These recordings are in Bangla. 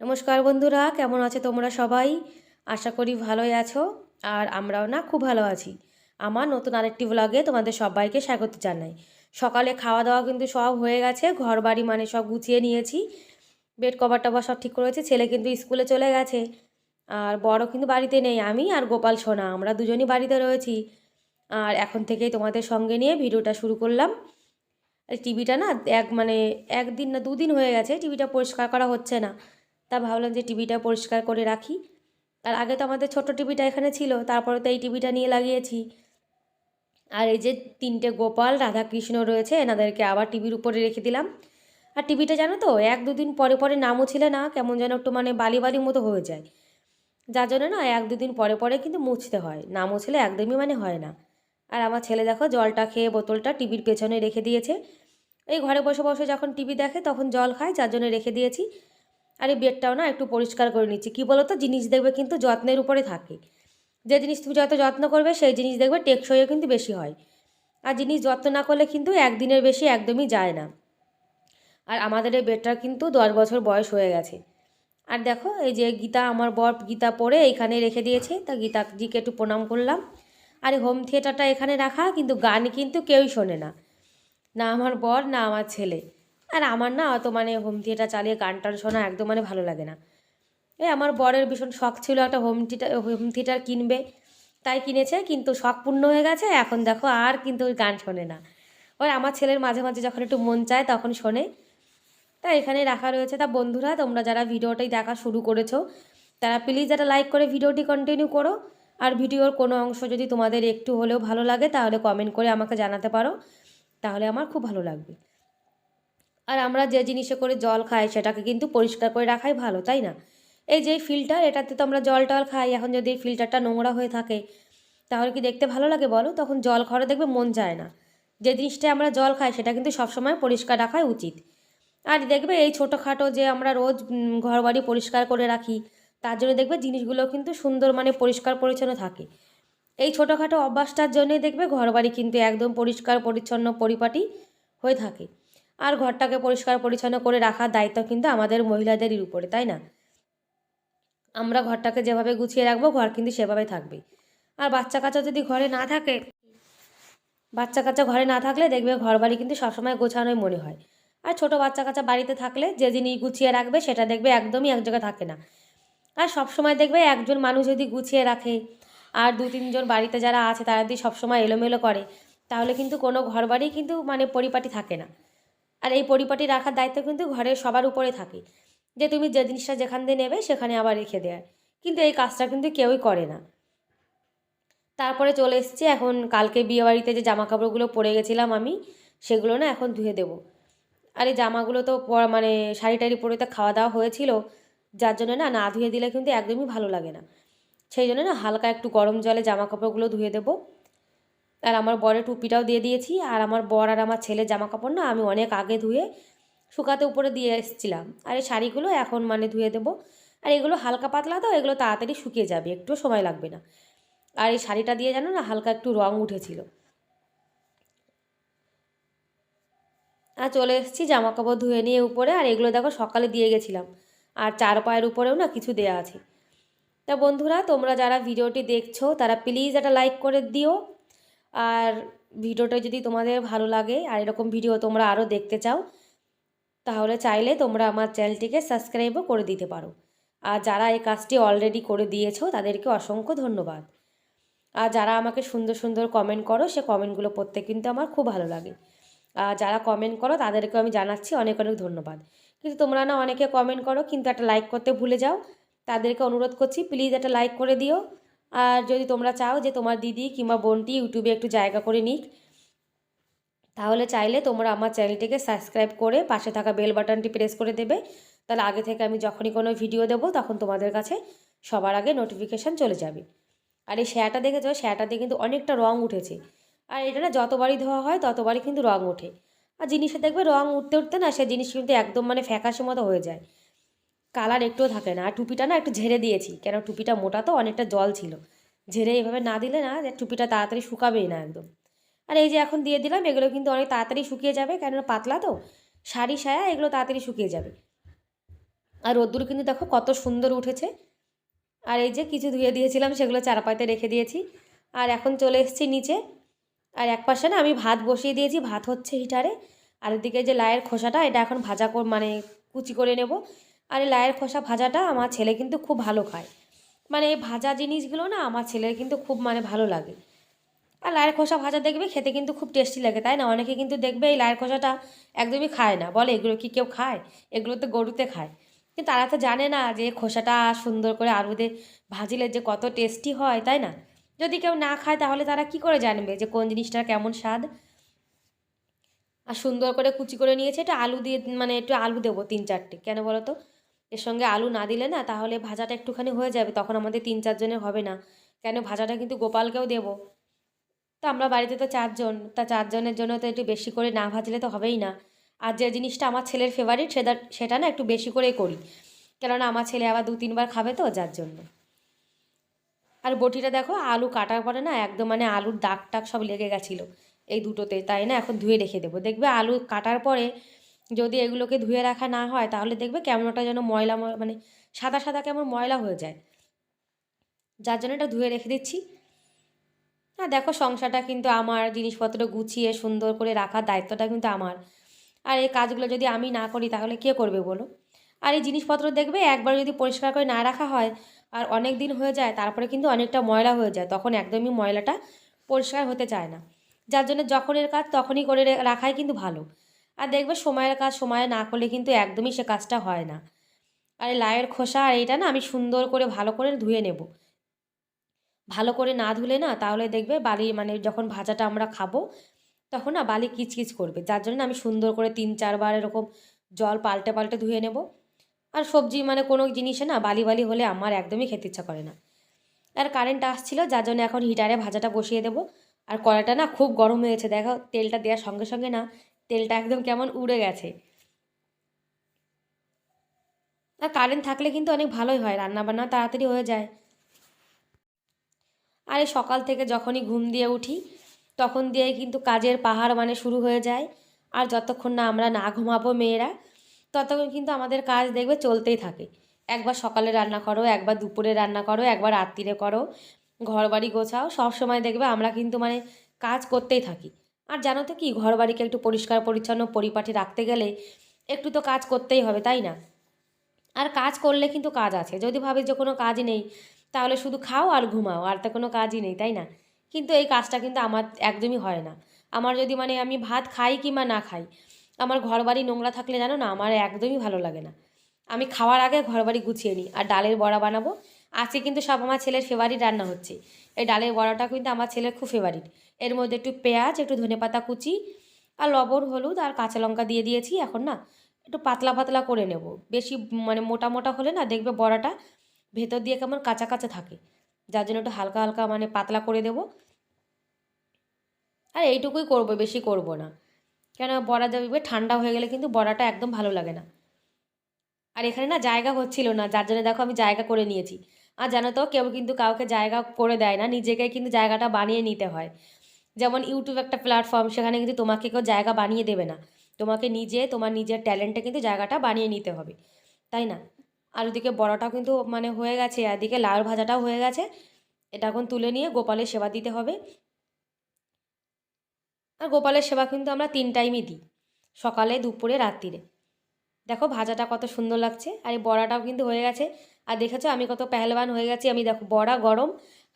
নমস্কার বন্ধুরা, কেমন আছে তোমরা সবাই? আশা করি ভালোই আছো, আর আমরাও না খুব ভালো আছি। আমার নতুন আরেকটি ব্লগে তোমাদের সবাইকে স্বাগত জানাই। সকালে খাওয়া দাওয়া কিন্তু সব হয়ে গেছে ঘর বাড়ি মানে সব গুছিয়ে নিয়েছি। বেড কভার টভার সব ঠিক করেছে, ছেলে কিন্তু স্কুলে চলে গেছে। আর বড় কিন্তু বাড়িতে নেই, আমি আর গোপাল, সোনা, আমরা দুজনই বাড়িতে রয়েছি। আর এখন থেকেই তোমাদের সঙ্গে নিয়ে ভিডিওটা শুরু করলাম। টিভিটা না এক মানে একদিন না দুদিন হয়ে গেছে টিভিটা পরিষ্কার করা হচ্ছে না। তা ভাবলাম যে টিভিটা পরিষ্কার করে রাখি। আর আগে তো আমাদের ছোট টিভিটা এখানে ছিল, তারপরে তো এই টিভিটা নিয়ে লাগিয়েছি। আর এই যে তিনটে গোপাল, রাধাকৃষ্ণ রয়েছে, এনাদেরকে আবার টিভির উপরে রেখে দিলাম। আর টিভিটা জানো তো, এক দুদিন পরে পরে নামও ছিল না, কেমন যেন একটু মানে বালি বালির মতো হয়ে যায়। যার জন্য না এক দুদিন পরে পরে কিন্তু মুছতে হয় না মুছলে একদমই মানে হয় না। আর আমার ছেলে দেখো জলটা খেয়ে বোতলটা টিভির পেছনে রেখে দিয়েছে। এই ঘরে বসে বসে যখন টিভি দেখে তখন জল খায়, যার জন্য রেখে দিয়েছি। আর এই বেডটাও না একটু পরিষ্কার করে নিচ্ছি। কী বলো তো জিনিস দেখবে কিন্তু যত্নের উপরে থাকে। যে জিনিস তুমি যত যত্ন করবে, সেই জিনিস দেখবে টেকসইও কিন্তু বেশি হয়। আর জিনিস যত্ন না করলে কিন্তু একদিনের বেশি একদমই যায় না। আর আমাদের এই বেডটার কিন্তু দশ বছর বয়স হয়ে গেছে। আর দেখো, এই যে গীতা, আমার বর গীতা পড়ে এইখানে রেখে দিয়েছে। তা গীতাজিকে একটু প্রণাম করলাম। আর হোম থিয়েটারটা এখানে রাখা, কিন্তু গান কিন্তু কেউই শোনে না। না আমার বর, না আমার ছেলে। আর আমার না অত মানে হোম থিয়েটার চালিয়ে গান টান শোনা একদম মানে ভালো লাগে না। এই আমার বরের ভীষণ শখ ছিল একটা হোম থিয়েটার হোম থিয়েটার কিনবে, তাই কিনেছে, কিন্তু শখ পূর্ণ হয়ে গেছে, এখন দেখো আর কিন্তু ওই গান শোনে না। ওই আমার ছেলের মাঝে মাঝে যখন একটু মন চায় তখন শোনে। তা এখানে রাখা রয়েছে, তা বন্ধুরা তোমরা যারা ভিডিওটাই দেখা শুরু করেছ, তারা প্লিজ একটা লাইক করে ভিডিওটি কন্টিনিউ করো। আর ভিডিওর কোনো অংশ যদি তোমাদের একটু হলেও ভালো লাগে, তাহলে কমেন্ট করে আমাকে জানাতে পারো। তাহলে আমার খুব ভালো লাগবে। আর আমরা যে জিনিসে করে জল খাই সেটাকে কিন্তু পরিষ্কার করে রাখাই ভালো, তাই না? এই যে ফিল্টার এটাতে তো আমরা জল টল খাই, এখন যদি এই ফিল্টারটা নোংরা হয়ে থাকে, তাহলে কি দেখতে ভালো লাগে বলো? তখন জল খাওয়ারে দেখবে মন যায় না। যে জিনিসটা আমরা জল খাই সেটা কিন্তু সবসময় পরিষ্কার রাখাই উচিত। আর দেখবে এই ছোটোখাটো যে আমরা রোজ ঘর বাড়ি পরিষ্কার করে রাখি, তার জন্য দেখবে জিনিসগুলো কিন্তু সুন্দর মানে পরিষ্কার পরিচ্ছন্ন থাকে। এই ছোটোখাটো অভ্যাসটার জন্যই দেখবে ঘর বাড়ি কিন্তু একদম পরিষ্কার পরিচ্ছন্ন পরিপাটি হয়ে থাকে। আর ঘরটাকে পরিষ্কার পরিচ্ছন্ন করে রাখার দায়িত্ব কিন্তু আমাদের মহিলাদেরই উপরে, তাই না? আমরা ঘরটাকে যেভাবে গুছিয়ে রাখব, ঘর কিন্তু সেভাবে থাকবে। আর বাচ্চা কাচ্চা যদি ঘরে না থাকে, বাচ্চা কাচ্চা ঘরে না থাকলে দেখবে ঘর বাড়ি কিন্তু সবসময় গোছানোই মনে হয়। আর ছোট বাচ্চা কাচ্চা বাড়িতে থাকলে যে জিনিস গুছিয়ে রাখবে, সেটা দেখবে একদমই এক জায়গায় থাকে না। আর সবসময় দেখবে একজন মানুষ যদি গুছিয়ে রাখে, আর দু তিনজন বাড়িতে যারা আছে, তারা যদি সবসময় এলোমেলো করে, তাহলে কিন্তু কোনো ঘর বাড়ি কিন্তু মানে পরিপাটি থাকে না। আর এই পরিপাটি রাখার দায়িত্ব কিন্তু ঘরের সবার উপরে থাকে। যে তুমি যে জিনিসটা যেখান দিয়ে নেবে সেখানে আবার রেখে দেয়। কিন্তু এই কাজটা কিন্তু কেউই করে না। তারপরে চলে এসেছি এখন কালকে বিয়েবাড়িতে যে জামা কাপড়গুলো পরে গেছিলাম আমি, সেগুলো না এখন ধুয়ে দেবো। আর এই জামাগুলো তো মানে শাড়ি টাড়ি পরে তো খাওয়া দাওয়া হয়েছিল, যার জন্য না না ধুয়ে দিলে কিন্তু একদমই ভালো লাগে না। সেই জন্য না হালকা একটু গরম জলে জামা কাপড়গুলো ধুয়ে দেবো। আর আমার বরের টুপিটাও দিয়ে দিয়েছি। আর আমার বর আর আমার ছেলে জামা কাপড় না আমি অনেক আগে ধুয়ে শুকাতে উপরে দিয়ে এসেছিলাম। আর এই শাড়িগুলো এখন মানে ধুয়ে দেবো। আর এগুলো হালকা পাতলা তো, এগুলো তাড়াতাড়ি শুকিয়ে যাবে, একটু সময় লাগবে না। আর এই শাড়িটা দিয়ে জানো না, হালকা একটু রং উঠেছিল। আর চলে এসেছি জামা কাপড় ধুয়ে নিয়ে উপরে। আর এগুলো দেখো সকালে দিয়ে গেছিলাম। আর চার পায়ের উপরেও না কিছু দেয়া আছে। তা বন্ধুরা, তোমরা যারা ভিডিওটি দেখছ, তারা প্লিজ একটা লাইক করে দিও। আর ভিডিওটা যদি তোমাদের ভালো লাগে আর এরকম ভিডিও তোমরা আরও দেখতে চাও, তাহলে চাইলে তোমরা আমার চ্যানেলটিকে সাবস্ক্রাইবও করে দিতে পারো। আর যারা এই কাজটি অলরেডি করে দিয়েছ, তাদেরকে অসংখ্য ধন্যবাদ। আর যারা আমাকে সুন্দর সুন্দর কমেন্ট করো, সে কমেন্টগুলো পড়তে কিন্তু আমার খুব ভালো লাগে। আর যারা কমেন্ট করো তাদেরকে আমি জানাচ্ছি অনেক অনেক ধন্যবাদ। কিন্তু তোমরা না অনেকে কমেন্ট করো, কিন্তু একটা লাইক করতে ভুলে যাও। তাদেরকে অনুরোধ করছি প্লিজ একটা লাইক করে দিও। আর যদি তোমরা চাও যে তোমার দিদি কিংবা বোনটি ইউটিউবে একটু জায়গা করে নিক, তাহলে চাইলে তোমরা আমার চ্যানেলটিকে সাবস্ক্রাইব করে পাশে থাকা বেল বাটনটি প্রেস করে দেবে। তাহলে আগে থেকে আমি যখনই কোনো ভিডিও দেবো, তখন তোমাদের কাছে সবার আগে নোটিফিকেশান চলে যাবে। আর এই শ্যাটা দেখেছ শ্যাটাতে কিন্তু অনেকটা রং উঠেছে। আর এটা না যতবারই ধোয়া হয়, ততবারই কিন্তু রং ওঠে। আর জিনিসে দেখবে রং উঠতে উঠতে না, সে জিনিস কিন্তু একদম মানে ফ্যাকাশে মতো হয়ে যায়। কালার একটুও থাকে না। আর টুপিটা না একটু ঝেড়ে দিয়েছি, কেন টুপিটা মোটা তো, অনেকটা জল ছিল। ঝেড়ে এভাবে না দিলে না যে টুপিটা তাড়াতাড়ি শুকাবেই না একদম। আর এই যে এখন দিয়ে দিলাম, এগুলো কিন্তু অনেক তাড়াতাড়ি শুকিয়ে যাবে কেন পাতলা তো। শাড়ি, সায়া এগুলো তাড়াতাড়ি শুকিয়ে যাবে। আর রোদ্দুর কিন্তু দেখো কত সুন্দর উঠেছে। আর এই যে কিছু ধুয়ে দিয়েছিলাম, সেগুলো চারাপাতে রেখে দিয়েছি। আর এখন চলে এসেছি নিচে। আর এক পাশে না আমি ভাত বসিয়ে দিয়েছি, ভাত হচ্ছে হিটারে। আর এদিকে যে লায়ের খোসাটা, এটা এখন ভাজা মানে কুচি করে নেব। আর এই লায়ের খোসা ভাজাটা আমার ছেলে কিন্তু খুব ভালো খায়। মানে এই ভাজা জিনিসগুলো না আমার ছেলের কিন্তু খুব মানে ভালো লাগে। আর লায়ের খোসা ভাজা দেখবে খেতে কিন্তু খুব টেস্টি লাগে, তাই না? অনেকে কিন্তু দেখবে এই লায়ের খোসাটা একদমই খায় না। বলে, এগুলো কি কেউ খায়? এগুলো তো গরুতে খায়। কিন্তু তারা তো জানে না যে খোসাটা সুন্দর করে আলুতে ভাজিলে যে কত টেস্টি হয়, তাই না? যদি কেউ না খায় তাহলে তারা কি করে জানবে যে কোন জিনিসটার কেমন স্বাদ? আর সুন্দর করে কুচি করে নিয়েছে এটা আলু দিয়ে মানে একটু আলু দেবো তিন চারটে কেন বলো তো? এর সঙ্গে আলু না দিলে না তাহলে ভাজাটা একটুখানি হয়ে যাবে, তখন আমাদের তিন চারজনের হবে না। কেন? ভাজাটা কিন্তু গোপালকেও দেবো। তো আমরা বাড়িতে তো চারজন, তা চারজনের জন্য তো একটু বেশি করে না ভাজলে তো হবেই না। আর যে জিনিসটা আমার ছেলের ফেভারিট সেটা সেটা না একটু বেশি করেই করি। কেননা আমার ছেলে আবার দু তিনবার খাবে তো যার জন্য। আর বটিটা দেখো, আলু কাটার পরে না একদম মানে আলুর দাগ টাগ সব লেগে গেছিল। এই দুটোতে, তাই না? এখন ধুয়ে রেখে দেবো। দেখবে আলু কাটার পরে যদি এগুলোকে ধুয়ে রাখা না হয়, তাহলে দেখবে কেমন ওটা যেন ময়লা মানে সাদা সাদা কেমন ময়লা হয়ে যায়। যার জন্য এটা ধুয়ে রেখে দিচ্ছি। হ্যাঁ দেখো সংসারটা কিন্তু আমার, জিনিসপত্র গুছিয়ে সুন্দর করে রাখার দায়িত্বটা কিন্তু আমার। আর এই কাজগুলো যদি আমি না করি, তাহলে কে করবে বলো? আর এই জিনিসপত্র দেখবে একবার যদি পরিষ্কার করে না রাখা হয়, আর অনেক দিন হয়ে যায়, তারপরে কিন্তু অনেকটা ময়লা হয়ে যায়, তখন একদমই ময়লাটা পরিষ্কার হতে চায় না। যার জন্য যখন এর কাজ তখনই করে রাখাই কিন্তু ভালো। আর দেখবে সময়ের কাজ সময়ে না করলে কিন্তু একদমই সে কাজটা হয় না। আর লায়ের খোসা আর এইটা না আমি সুন্দর করে ভালো করে ধুয়ে নেব। ভালো করে না ধুলে না তাহলে দেখবে বালি মানে যখন ভাজাটা আমরা খাব, তখন না বালি কিচকিচ করবে। যার জন্য আমি সুন্দর করে তিন চারবার এরকম জল পাল্টে পাল্টে ধুয়ে নেব। আর সবজি মানে কোনো জিনিসে না বালি বালি হলে আমার একদমই খেতে ইচ্ছা করে না। আর কারেন্ট আসছিল, যার জন্য এখন হিটারে ভাজাটা বসিয়ে দেবো। আর কড়াটা না খুব গরম হয়েছে, দেখো তেলটা দেওয়ার সঙ্গে সঙ্গে না তেলটা একদম কেমন উড়ে গেছে। আর কারেন্ট থাকলে কিন্তু অনেক ভালোই হয় রান্না বান্না তাড়াতাড়ি হয়ে যায়। আর এই সকাল থেকে যখনই ঘুম দিয়ে উঠি, তখন দিয়েই কিন্তু কাজের পাহাড় মানে শুরু হয়ে যায়। আর যতক্ষণ না আমরা না ঘুমাবো মেয়েরা, ততক্ষণ কিন্তু আমাদের কাজ দেখবে চলতেই থাকে। একবার সকালে রান্না করো, একবার দুপুরে রান্না করো, একবার রাত্রিরে করো। ঘর বাড়ি গোছাও সব সময় দেখবে আমরা কিন্তু মানে কাজ করতেই থাকি। আর জানো তো কি ঘর বাড়িকে একটু পরিষ্কার, পরিচ্ছন্ন, পরিপাটি রাখতে গেলে একটু তো কাজ করতেই হবে, তাই না? আর কাজ করলে কিন্তু কাজ আছে, যদি ভাবি যে কোনো কাজ নেই, তাহলে শুধু খাও আর ঘুমাও, আর তো কোনো কাজই নেই, তাই না? কিন্তু এই কাজটা কিন্তু আমার একদমই হয় না। আমার যদি মানে আমি ভাত খাই কিংবা না খাই, আমার ঘর বাড়ি নোংরা থাকলে জানো না, আমার একদমই ভালো লাগে না। আমি খাওয়ার আগে ঘর বাড়ি গুছিয়ে নিই, আর ডালের বড়া বানাবো আজকে কিন্তু সব আমার ছেলের ফেভারিট রান্না হচ্ছে। এই ডালের বড়াটা কিন্তু আমার ছেলের খুব ফেভারিট এর মধ্যে একটু পেঁয়াজ, একটু ধনেপাতা কুচি আর লবণ, হলুদ আর কাঁচা লঙ্কা দিয়ে দিয়েছি। এখন না একটু পাতলা পাতলা করে নেব। বেশি মানে মোটা মোটা হলে না দেখবে বড়াটা ভেতর দিয়ে কেমন কাঁচা কাঁচা থাকে। যার জন্য একটু হালকা হালকা মানে পাতলা করে দেব। আর এইটুকুই করব, বেশি করব না। কেন বড়া যাবে ঠান্ডা হয়ে গেলে কিন্তু বড়াটা একদম ভালো লাগে না। আর এখানে না জায়গা হচ্ছিল না, যার জন্য দেখো আমি জায়গা করে নিয়েছি। আর জানো তো, কেউ কিন্তু কাউকে জায়গা করে দেয় না, নিজেকে কিন্তু জায়গাটা বানিয়ে নিতে হয়। যেমন ইউটিউব একটা প্ল্যাটফর্ম সেখানে কিন্তু তোমাকে কেউ জায়গা বানিয়ে দেবে না। তোমাকে নিজে, তোমার নিজের ট্যালেন্টে কিন্তু জায়গাটা বানিয়ে নিতে হবে, তাই না? আর ওদিকে বড়াটাও কিন্তু মানে হয়ে গেছে, আর এদিকে লাউ ভাজাটাও হয়ে গেছে। এটা এখন তুলে নিয়ে গোপালের সেবা দিতে হবে। আর গোপালের সেবা কিন্তু আমরা তিন টাইমই দিই, সকালে, দুপুরে, রাত্রিরে। দেখো ভাজাটা কত সুন্দর লাগছে। আর এই বড়াটাও কিন্তু হয়ে গেছে। আর দেখেছ আমি কত পেহলবান হয়ে গেছি। আমি দেখো বড়া গরম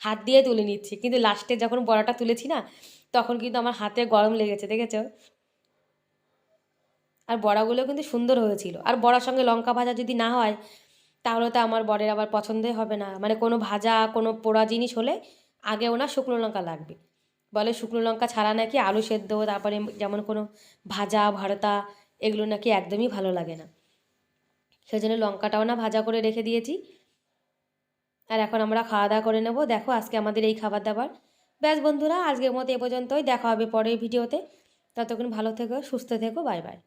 হাত দিয়ে তুলে নিচ্ছি। কিন্তু লাস্টে যখন বড়াটা তুলেছি না, তখন কিন্তু আমার হাতে গরম লেগেছে, দেখেছ? আর বড়াগুলো কিন্তু সুন্দর হয়েছিল। আর বড়ার সঙ্গে লঙ্কা ভাজা যদি না হয়, তাহলে তো আমার বরের আবার পছন্দই হবে না। মানে কোনো ভাজা, কোনো পোড়া জিনিস হলে আগে ওনার শুকনো লঙ্কা লাগবে। বলে শুকনো লঙ্কা ছাড়া নাকি আলু সেদ্ধ, তারপরে যেমন কোনো ভাজা, ভর্তা এগুলো নাকি একদমই ভালো লাগে না। সেই জন্য লঙ্কাটাও না ভাজা করে রেখে দিয়েছি। আর এখন আমরা খাওয়া দাওয়া করে নেব। দেখো আজকে আমাদের এই খাবার দাবার। ব্যাস বন্ধুরা, আজকের মতো এ পর্যন্তই। দেখা হবে পরের ভিডিওতে। ততক্ষণ ভালো থেকো, সুস্থ থেকো, বাই বাই।